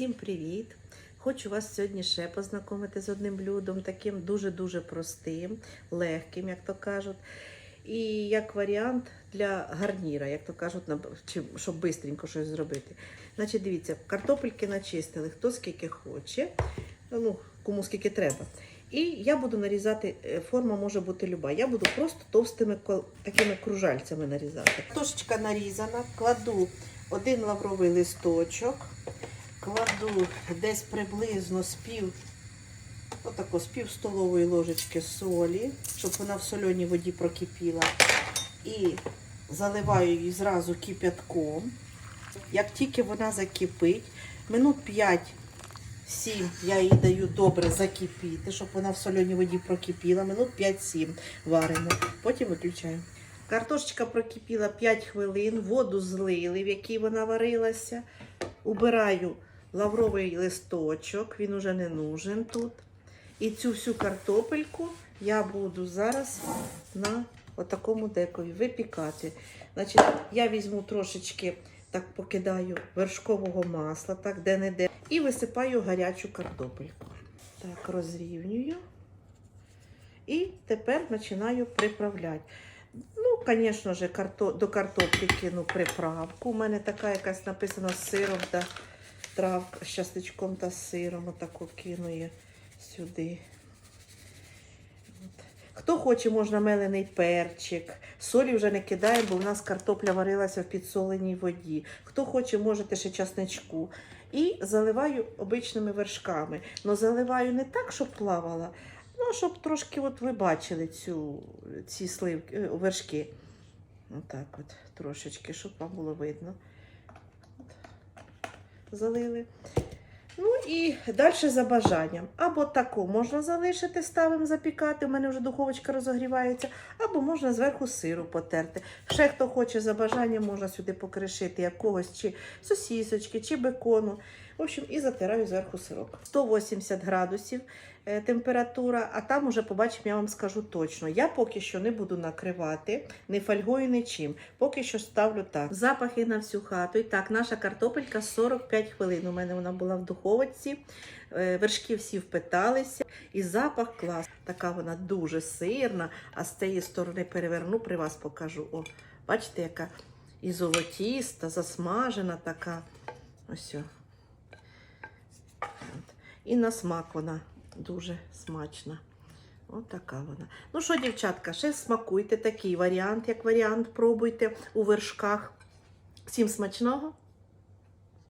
Всім привіт! Хочу вас сьогодні ще познайомити з одним блюдом, таким дуже-дуже простим, легким, як то кажуть. І як варіант для гарніра, як то кажуть, щоб швидко щось зробити. Значить, дивіться, картопельки начистили, хто скільки хоче, ну, кому скільки треба. І я буду нарізати, е, форма може бути люба. Я буду просто товстими такими кружальцями нарізати. Картошечка нарізана, кладу один лавровий листочок, кладу десь приблизно з пів, отако, з пів столової ложечки солі, щоб вона в соленій воді прокипіла. І заливаю її зразу кипятком. Як тільки вона закипить, минут 5-7 я їй даю добре закипіти, щоб вона в соленій воді прокипіла. Минут 5-7 варимо, потім виключаємо. Картошечка прокипіла 5 хвилин, воду злили, в якій вона варилася. Убираю лавровий листочок, він уже не нужен тут. І цю всю картопельку я буду зараз на отакому декові випікати. Значить, я візьму трошечки, так покидаю вершкового масла, так де-не-де, і висипаю гарячу картопельку. Так, розрівнюю. І тепер починаю приправляти. Ну, звісно ж, до картоплі кину приправку. У мене така якась написана з сиром та травка з частичком та сиром. Отаку кину я сюди. Хто хоче, можна мелений перчик. Солі вже не кидаємо, бо в нас картопля варилася в підсоленій воді. Хто хоче, можете ще часничку. І заливаю обичними вершками. Ну заливаю не так, щоб плавала, ну щоб трошки, от ви бачили цю, ці сливки, е, вершки. Отак от, трошечки, щоб вам було видно. Залили. Ну і далі за бажанням. Або таку можна залишити, ставимо запікати. У мене вже духовочка розогрівається, або можна зверху сиру потерти. Ще хто хоче за бажанням, можна сюди покришити якогось чи сосісочки, чи бекону. В общем, і затираю зверху сирок. 180 градусів температура, а там уже побачимо, я вам скажу точно. Я поки що не буду накривати ні фольгою, нічим. Поки що ставлю так. Запахи на всю хату. І так, наша картопелька 45 хвилин. У мене вона була в духовці. Е, Вершки всі впиталися, і запах клас. Така вона дуже сирна, а з цієї сторони переверну, при вас покажу. О, бачите, яка і золотіста, засмажена така. Ось. І на смак вона дуже смачна. От така вона. Ну що, дівчатка, ще смакуйте такий варіант, як варіант, пробуйте у вершках. Всім смачного